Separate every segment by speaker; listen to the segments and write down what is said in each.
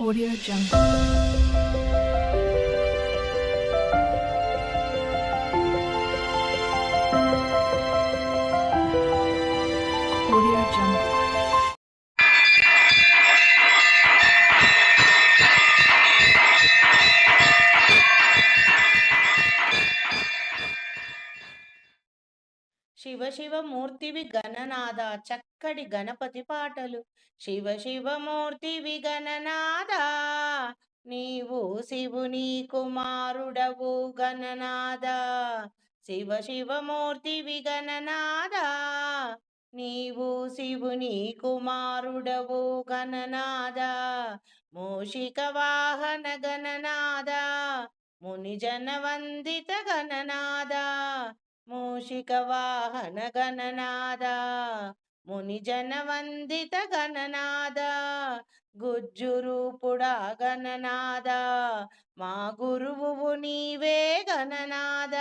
Speaker 1: Audio Jungle.
Speaker 2: Shiva Shiva మూర్తివి గణనాద చక్కటి గణపతి పాటలు. శివ శివ గణనాద నీవు శివుని కుమారుడవు గణనాద శివ శివ గణనాద నీవు శివుని కుమారుడవు గణనాద మూషిక వాహన గణనాద మునిజన వందిత గణనాద మూషిక వాహన గణనాద మునిజన వందిత గణనాద గుజ్జురూపుడా గణనాద మా గురువు నీవే గణనాద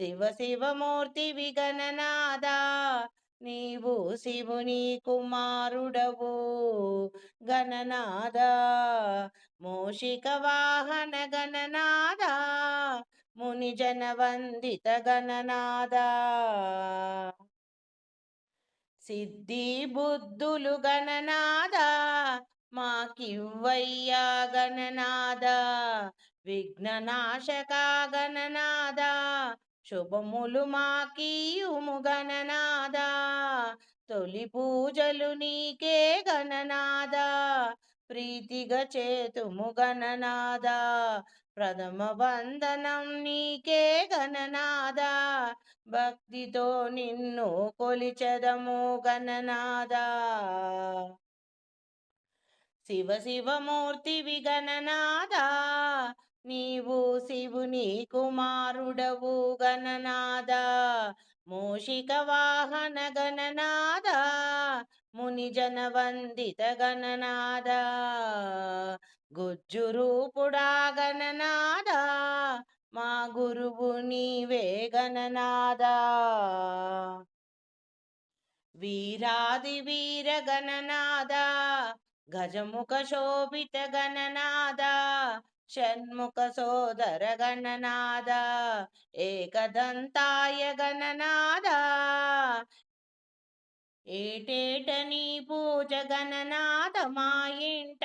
Speaker 2: శివ శివమూర్తి విగణనాద నీవు శివుని కుమారుడవు గణనాద మూషిక వాహన గణనాద మునిజన వందిత గణనాద సిద్ధి బుద్ధులు గణనాద మాకివ్వయ్యా గణనాద విఘ్ననాశక గణనాద శుభములు మాకీయుము గణనాద తొలి పూజలు నీకే గణనాద ప్రీతిగా చేతుము గణనాద ప్రథమ వందనం నీకే గణనాద భక్తితో నిన్ను కొలిచెదము గణనాద శివ శివమూర్తి విగణనాద నీవు శివుని కుమారుడవు గణనాద మూషిక వాహన గణనాద మునిజన వందిత గణనాద గుజ్జురూపుడా గణనాద మా గురువు నీవే గణనాద వీరాది వీర గణనాదా గజముఖ శోభిత గణనాదా షణ్ముఖ సోదర గణనాద ఏకదంతాయ గణనాద ఏటేట నీ పూజ గణనాద మా ఇంట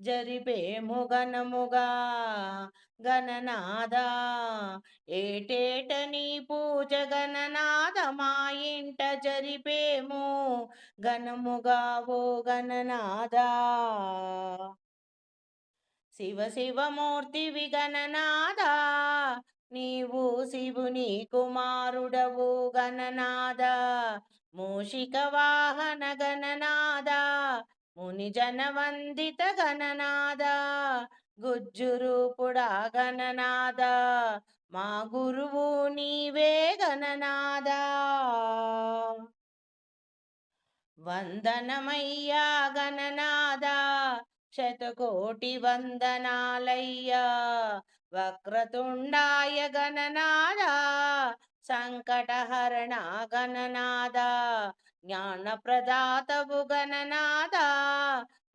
Speaker 2: జరిపేము గణముగా గణనాద ఏటేట నీ పూజ గణనాద మా ఇంట జరిపేము గణముగా ఓ గణనాద శివ శివమూర్తి గణనాద నీవు శివుని కుమారుడవు గణనాద మూషిక వాహన గణనాద మునిజన వందిత గణనాద గుజ్జురూపుడా గణనాద మా గురువు నీవే గణనాద వందనమయ్యా గణనాద శతకోటి వందనాలయ్యా వక్రతుండాయ గణనాద సంకటహరణాగణనాద జ్ఞానప్రదాతవు గణనాద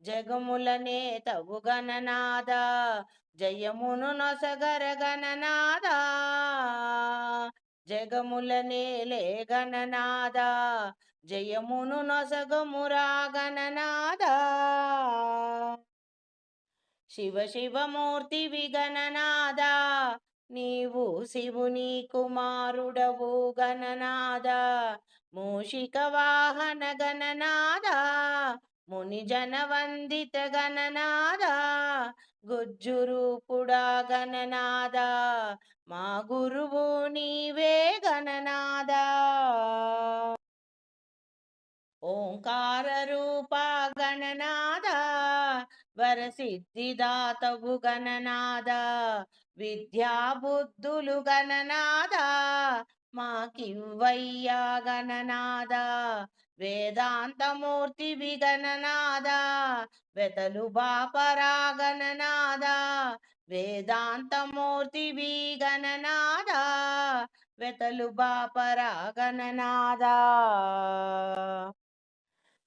Speaker 2: జగముల నేతవు గణనాద జయమును నొసగర గణనాద జగముల నేలే గణనాద జయమును నొసగమురా గణనాద శివ శివమూర్తి గణనాద నీవు శివుని కుమారుడవు గణనాద మూషిక వాహన గణనాద ముని జనవందిత గణనాద గుజ్జురూపుడా గణనాద మా గురువు నీవే గణనాద ఓంకార సిద్ధిదాతవు గణనాద విద్యా బుద్ధులు గణనాద మాకివ్వయ్యా గణనాద వేదాంతమూర్తి విగణనాద వెతలు బాపరా గణనాద వేదాంతమూర్తి విగణనాద వెతలు బాపరా గణనాద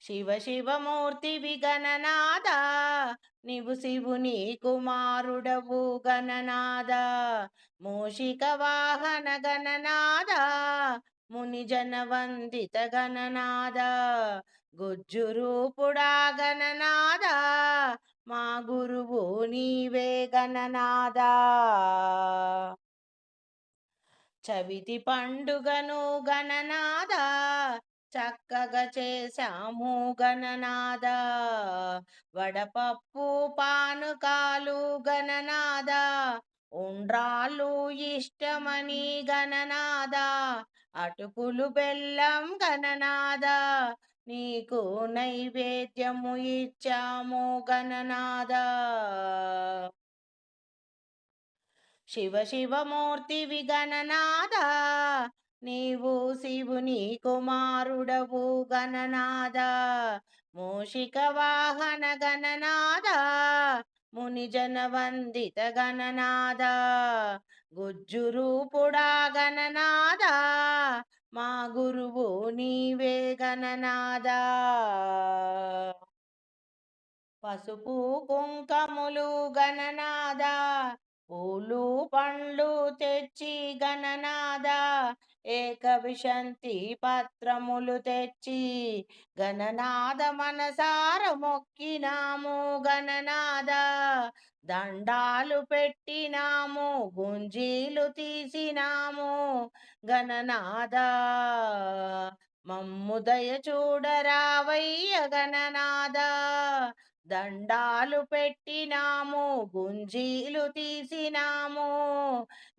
Speaker 2: శివ శివమూర్తి విగణనాద నీవు శివుని కుమారుడవు గణనాద. మూషిక వాహన గణనాద ముని జనవందిత గణనాద. గుజ్జు రూపుడా గణనాద మా గురువు నీవే గణనాద. చవితి పండుగను గణనాద చక్కగా చేశాము గణనాద వడపప్పు పానకాలు గణనాద ఉండ్రాలు ఇష్టమని గణనాద అటుకులు బెల్లం గణనాద నీకు నైవేద్యము ఇచ్చాము గణనాద శివ శివమూర్తి విగణనాద నీవు శివుని కుమారుడవు గణనాద మూషిక వాహన గణనాద మునిజన వందిత గణనాద గుజ్జురూపుడా గణనాద మా గురువు నీవే గణనాద పసుపు కుంకములు గణనాద పూలు పండ్లు తెచ్చి గణనాద ఏకవిశంతి పత్రములు తెచ్చి గణనాద మనసార మొక్కినాము. గణనాద దండాలు పెట్టినాము గుంజీలు తీసినాము. గణనాద మమ్ముదయ చూడరావయ్య గణనాద దండాలు పెట్టినాము గుంజీలు తీసినాము.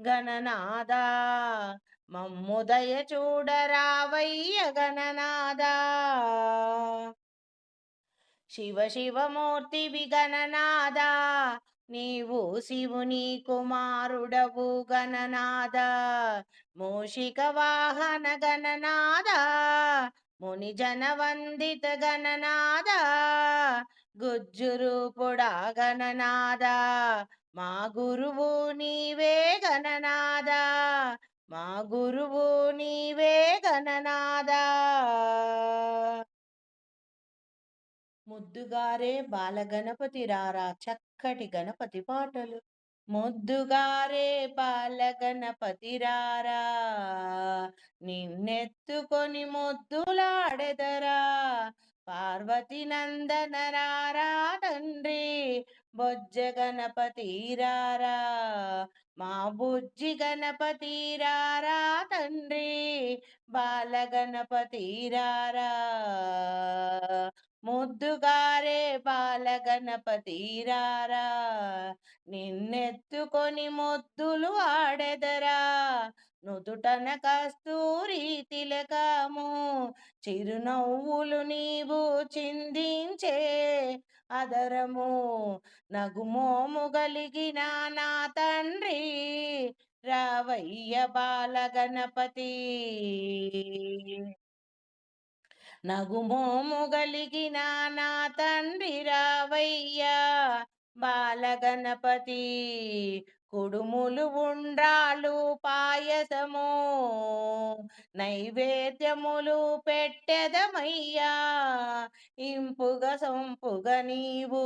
Speaker 2: గణనాద మమ్ముదయ చూడరావయ్య గణనాద శివ శివమూర్తి విగణనాదా నీవు శివుని కుమారుడవు గణనాద మూషిక వాహన గణనాద ముని జనవందిత గణనాద గుజ్జురూపుడా గణనాద మా గురువు నీవే గణనాద మా గురువు నీవే గణనాదా ముద్దుగారే బాలగణపతి రారా చక్కటి గణపతి పాటలు. ముద్దుగారే బాలగణపతి రారా నిన్నెత్తుకొని ముద్దులాడెదరా. పార్వతి నందన రారా తండ్రి బొజ్జ గణపతి రారా. మా బుజ్జి గణపతి రారా తండ్రి బాలగణపతి రారా. ముద్దుగారే బాలగణపతి రారా. నిన్నెత్తుకొని ముద్దులు ఆడెదరా. నుదుటన కస్తూరి తిలకము చిరునవ్వులు నీవు చిందించే అదరము. నగుమోము గలిగిన నా తండ్రి రావయ్య బాలగణపతి. నగుమోము గలిగిన నా తండ్రి రావయ్య బాలగణపతి. కుడుములు ఉండ్రాలు పాయసము నైవేద్యములు పెట్టెదమయ్యా. ఇంపుగ సొంపుగ నీవు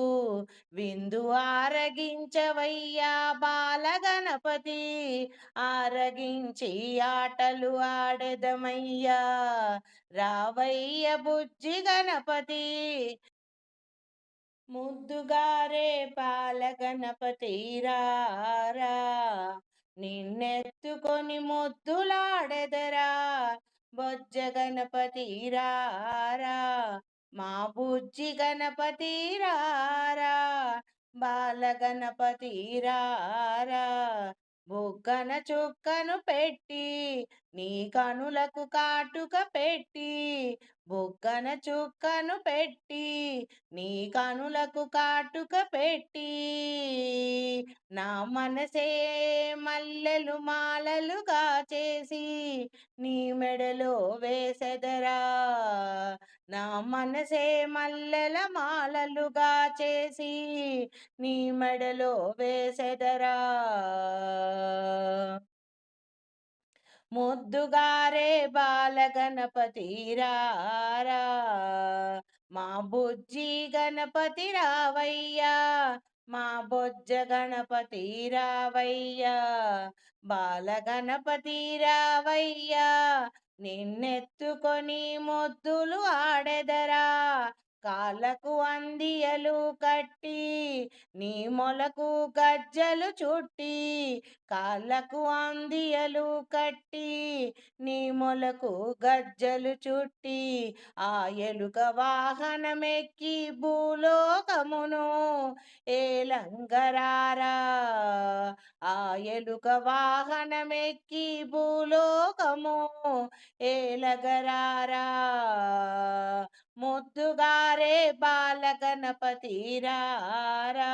Speaker 2: విందు ఆరగించవయ్యా బాలగణపతి. ఆరగించి ఆటలు ఆడెదమయ్యా రావయ్య బుజ్జి గణపతి. ముద్దుగారే పాలగణపతిరారా నిన్నెత్తుకొని ముద్దులాడెదరా బొజ్జ గణపతిరారా మా బుజ్జి గణపతిరారా బాల గణపతిరారా బుగ్గన చుక్కను పెట్టి నీ కనులకు కాటుక పెట్టి బుగ్గన చుక్కను పెట్టి నీ కనులకు కాటుక పెట్టి నా మనసే మల్లెలు మాలలుగా చేసి నీ మెడలో వేసెదరా. నా మనసే మల్లెల మాలలుగా చేసి నీ మెడలో వేసెదరా. ముద్దుగారే బాలగణపతి రారా. మా బుజ్జి గణపతి రావయ్యా. మా బొజ్జ గణపతి రావయ్యా. బాలగణపతి రావయ్యా. నిన్నెత్తుకొని మొద్దులు ఆడెదరా. కాళ్ళకు అందియలు కట్టి నీ మొలకు గజ్జలు చుట్టి కాళ్ళకు అందియలు కట్టి నీ మొలకు గజ్జలు చుట్టి ఆ ఎలుక వాహనమెక్కి భూలోకమును ఏలంగరారా. ఆ ఎలుక వాహనమెక్కి భూలోకము ఏలగరారా. ముద్దుగారే బాలగణపతి రారా.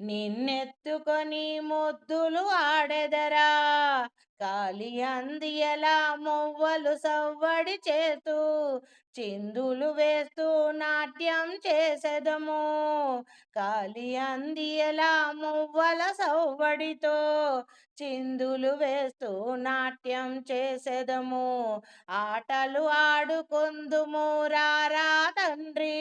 Speaker 2: నిన్నెత్తుకొని ముద్దులు ఆడెదరా? కాలి అంది ఎలా మొవ్వలు సవ్వడి చేస్తూ చిందులు వేస్తూ నాట్యం చేసెదము. కాలి అందియలా మువ్వల సవ్వడితో చిందులు వేస్తూ నాట్యం చేసెదము. ఆటలు ఆడుకొందుము రారా తండ్రి.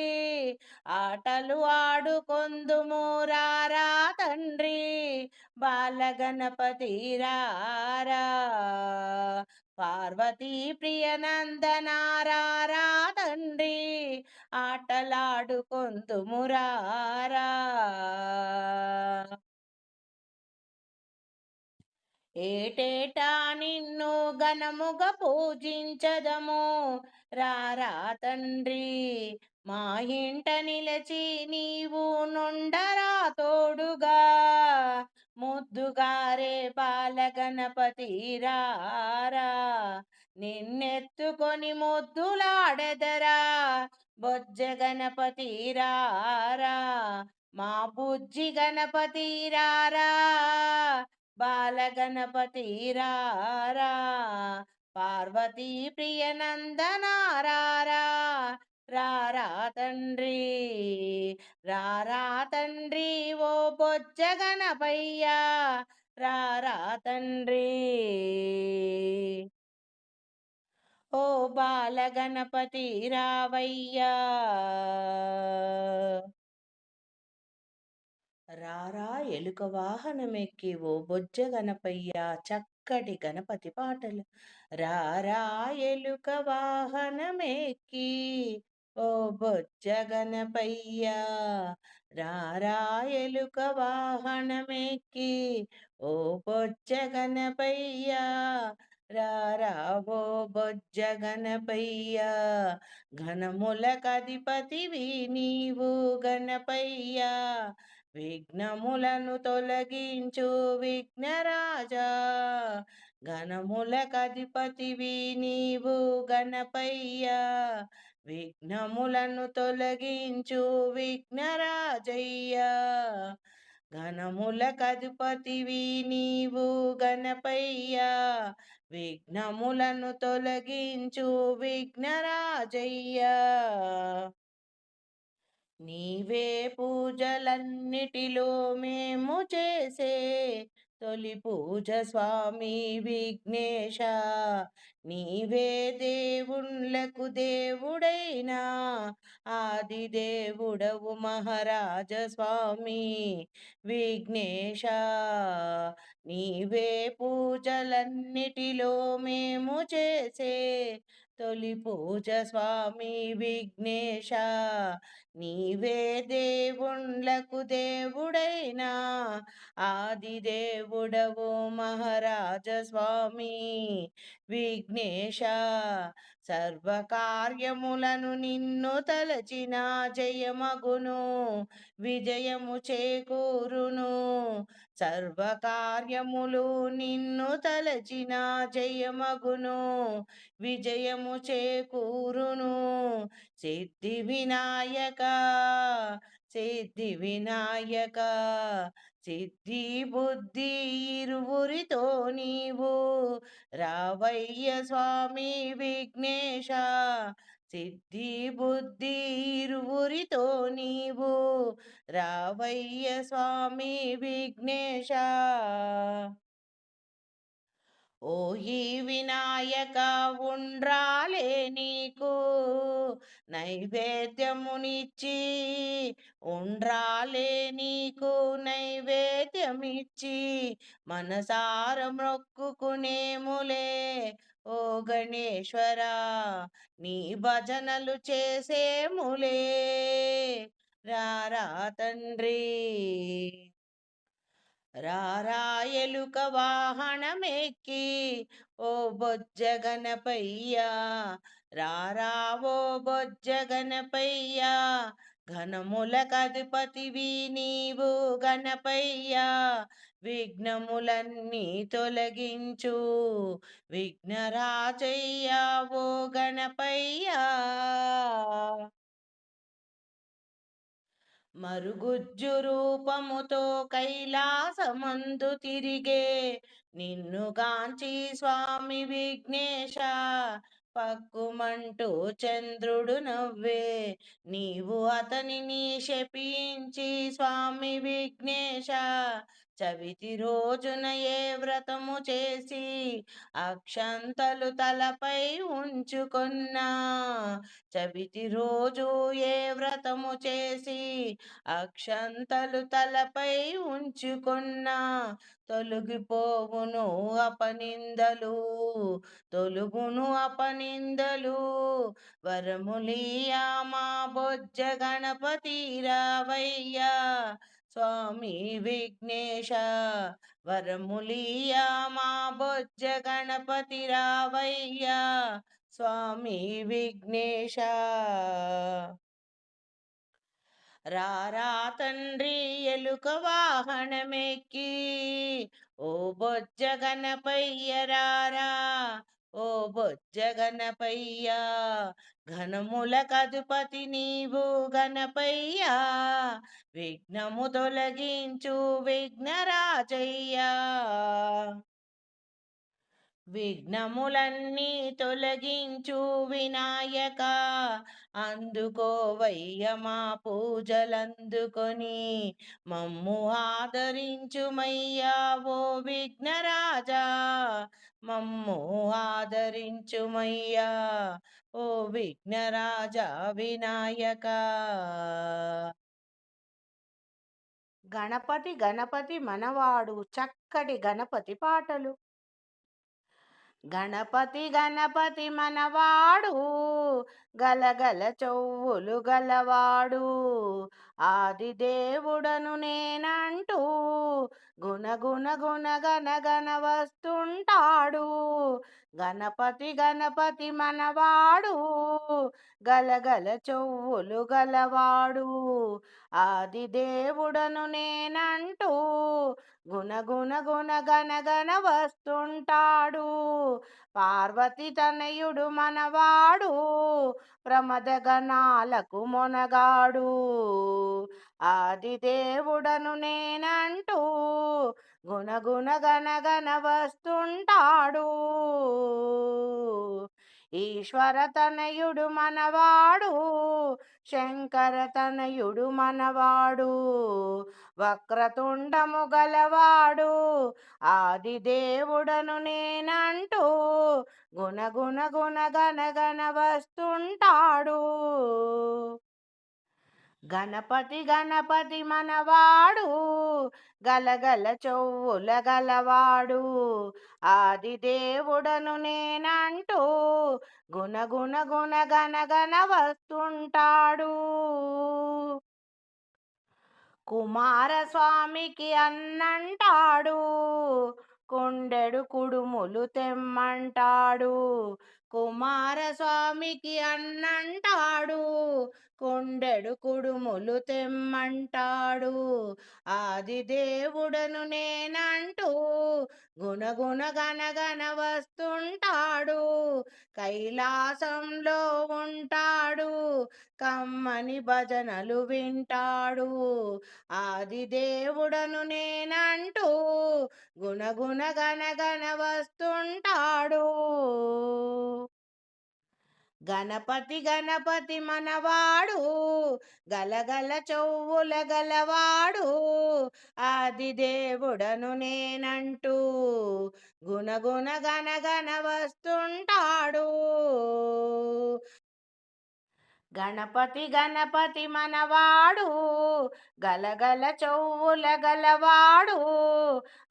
Speaker 2: ఆటలు ఆడుకొందుము రారా తండ్రి. బాలగణపతి రారా. పార్వతీ ప్రియనందనారా తండ్రి ఆటలాడుకొందుము రారా ఏటేటా నిన్ను ఘనముగ పూజించదము? రారా తండ్రి మా ఇంట నిలచి నీవు నుండరా తోడుగా. ముద్దుగారే బాలగణపతి రారా నిన్నెత్తుకొని ముద్దులాడెదరా బొజ్జ గణపతి రారా మా బుజ్జి గణపతి రారా బాలగణపతి రారా పార్వతీ ప్రియనందనారారా రారా తండ్రి రారా తండ్రి ఓ బొజ్జగనపయ్యా రారా తండ్రి. ఓ బాలగణపతి రావయ్యా రారా ఎలుక వాహనమెక్కి ఓ బొజ్జ గణపయ్యా చక్కటి గణపతి పాటలు. రారా ఎలుక వాహనమెక్కి ఓ బొజ్జ గణపయ్య రారాయలుక వాహనమెక్కి ఓ బొజ్జ గణపయ్య రారా ఓ బొజ్జ గణపయ్య ఘనములకధిపతివి నీవు గణపయ్య విఘ్నములను తొలగించు విఘ్నరాజా ఘనములకధిపతివి నీవు గణపయ్యా విఘ్నములను తొలగించు విఘ్నరాజయ్యా. ఘనములకధిపతివి నీవు గణపయ్యా. విఘ్నములను తొలగించు విఘ్నరాజయ్య. నీవే పూజలన్నిటిలో మేము చేసే తొలి పూజ స్వామి విఘ్నేశ. నీవే దేవుళ్ళకు దేవుడైనా ఆది దేవుడవు మహారాజ స్వామి విఘ్నేశ. నీవే పూజలన్నిటిలో మేము చేసే తొలి పూజ స్వామి విఘ్నేశ. నీవే దేవుళ్ళకు దేవుడైనా ఆది దేవుడవు మహారాజ స్వామి విఘ్నేశ. సర్వకార్యములను నిన్ను తలచిన జయమగును విజయము చేకూరును. సర్వకార్యములు నిన్ను తలచిన జయమగును విజయము చేకూరును. సిద్ధి వినాయక సిద్ధి వినాయక సిద్ధి బుద్ధి ఇరువురితో నీవు. రావయ్య స్వామి విఘ్నేశ సిద్ధి బుద్ధి ఇరువురితో నీవు. రావయ్య స్వామి విఘ్నేశ. ఓహి వినాయక ఉండ్రాలే నీకు నైవేద్యమునిచ్చి ఉండ్రాలే నీకు నైవేద్యమిచ్చి మనసార మొక్కుకునేములే ఓ గణేశ్వరా నీ భజనలు చేసేములే. రారా తండ్రి. రారాయలుక వాహనమెక్కి ఓ బొజ్జ గణపయ్యా రారావో బొజ్జ గణపయ్యా ఘనముల కధిపతివి నీవు గణపయ్యా విఘ్నములన్నీ తొలగించు విఘ్నరాజయ్యా ఓ గణపయ్యా. మరుగుజ్జు రూపముతో కైలాసమందు తిరిగే నిన్నుగాంచి స్వామి విఘ్నేశ. పక్కుమంటూ చంద్రుడు నవ్వే నీవు అతనిని శపించి స్వామి విఘ్నేశ. చవితి రోజున ఏ వ్రతము చేసి అక్షంతలు తలపై ఉంచుకున్నా? చవితి రోజు ఏ వ్రతము చేసి అక్షంతలు తలపై ఉంచుకున్నా? తొలగిపోవును అపనిందలు తొలుగును అపనిందలు వరములియా మా బొజ్జ గణపతి రావయ్యా. స్వామి విఘ్నేశ వరములియా మా బొజ్జ గణపతి రావయ్యా. స్వామి విఘ్నేశ. రారా తండ్రి ఎలుక వాహనమెక్కి. ఓ బొజ్జ గణపయ్య రారా ఓ బొజ్జ ఘనముల కదుపతి నీవు గణపయ్యా విఘ్నము తొలగించు విఘ్నరాజయ్యా. విఘ్నములన్నీ తొలగించు వినాయక. అందుకోవయ్య మా పూజలందుకొని మమ్ము ఆదరించుమయ్యా ఓ విఘ్నరాజా. మమ్ము ఆదరించుమయ్యా ఓ విఘ్నరాజా వినాయక. గణపతి గణపతి మనవాడు చక్కటి గణపతి పాటలు. గణపతి గణపతి మనవాడు గలగల చెవులు గలవాడు. ఆది దేవుడను నేనంటూ గుణగుణ గుణ గణ గణ వస్తుంటాడు. గణపతి గణపతి మనవాడు గలగల చెవులు గలవాడు. ఆది దేవుడను నేనంటూ గుణగుణ గుణ గణ గణ వస్తుంటాడు. పార్వతి తనయుడు మనవాడు ప్రమదగణాలకు మొనగాడు. ఆదిదేవుడను నేనంటూ గుణగుణ గణ వస్తుంటాడు. ఈశ్వర తనయుడు మనవాడు శంకర తనయుడు మనవాడు వక్రతుండము గలవాడు ఆది దేవుడను నేనంటూ గుణగుణ గుణగనగన వస్తుంటాడు. గణపతి గణపతి మనవాడు గలగల చెవుల గలవాడు ఆది దేవుడను నేనంటూ గుణగుణ గుణ వస్తుంటాడు. కుమారస్వామికి అన్నంటాడు. కొండెడు కుడుములు తెమ్మంటాడు. కుమారస్వామికి అన్నంటాడు. కొండెడు కుడుములు తెమ్మంటాడు. ఆది దేవుడను నేనంటూ గుణగుణ గనగన వస్తుంటాడు. కైలాసంలో ఉంటాడు. కమ్మని భజనలు వింటాడు. ఆది దేవుడను నేనంటూ గుణగుణ గనగన వస్తుంటాడు. గణపతి గణపతి మనవాడు గలగల చౌవుల గలవాడు ఆది దేవుడను నేనంటూ గుణగుణ గనగన వస్తుంటాడు. గణపతి గణపతి మనవాడు గలగల చెవుల గలవాడు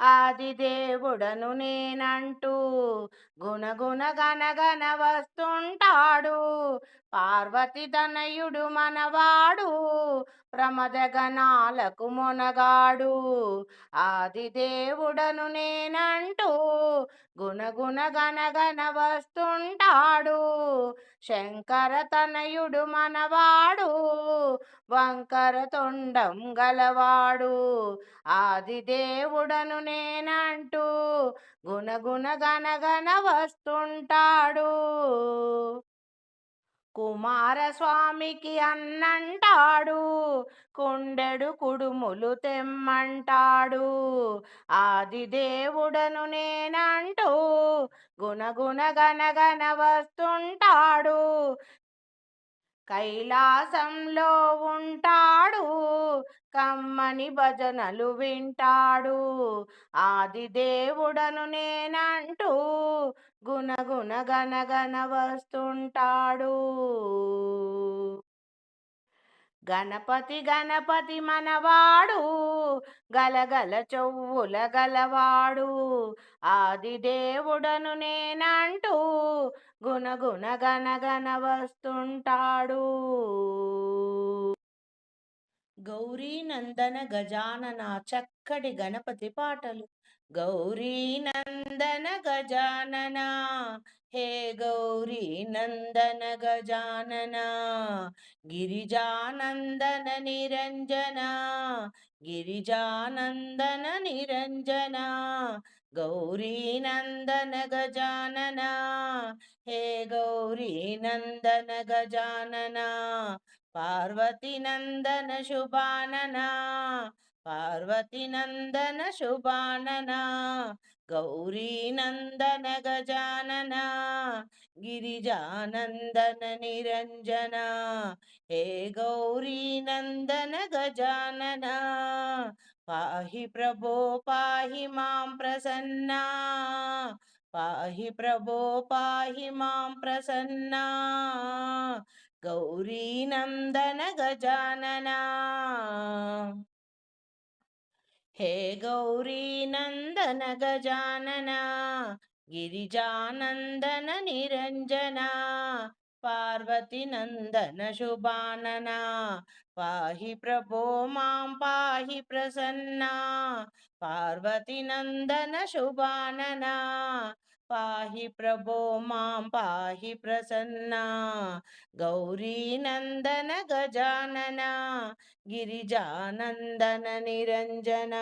Speaker 2: ఆది దేవుడను నేనంటూ గుణగుణ గనగన వస్తుంటాడు. పార్వతి తనయుడు మనవాడు. ప్రమదగణాలకు మొనగాడు. ఆదిదేవుడను నేనంటూ గుణగుణ గనగన వస్తుంటాడు. శంకర తనయుడు మనవాడు. వంకర తొండం గలవాడు. ఆదిదేవుడను నేనంటూ గుణగుణ గనగన వస్తుంటాడు. కుమారస్వామికి అన్నంటాడు. కుండెడు కుడుములు తెమ్మంటాడు. ఆది దేవుడను నేనంటూ గుణగుణ గనగన వస్తుంటాడు. కైలాసంలో ఉంటాడు. కమ్మని భజనలు వింటాడు. ఆదిదేవుడను నేనంటూ గుణగుణ గనగన వస్తుంటాడు. గణపతి గణపతి మనవాడు గలగల చెవుల గలవాడు. ఆది దేవుడను నేనంటూ గుణగుణ గనగన వస్తుంటాడు. గౌరీ నందన గజానన చక్కటి గణపతి పాటలు. గౌరీ నందన గజానన హే గౌరీ నందన గజానన గిరిజానందన నిరంజన గిరిజానందన నిరంజన గౌరీ నందన గజానన హే గౌరీ నందన గజానన పార్వతి నందన శుభానన పార్వతి నందన శుభానన గౌరీ నందన గజానన గిరిజానందన నిరంజన హే గౌరీ నందన గజానన పాహి ప్రభో పాహి మాం ప్రసన్నా పాహి ప్రభో పాహి మాం ప్రసన్నా గౌరీ నందన గజాననా. హే గౌరీ నందన గజానన గిరిజానందన నిరంజన పార్వతి నందన శుభానన పాహి ప్రభో మాం పాహి ప్రసన్న పార్వతి నందన శుభానన. పాహి ప్రభో మాం పాహి ప్రసన్నా. గౌరీ నందన గజానన. గిరిజానందన నిరంజన.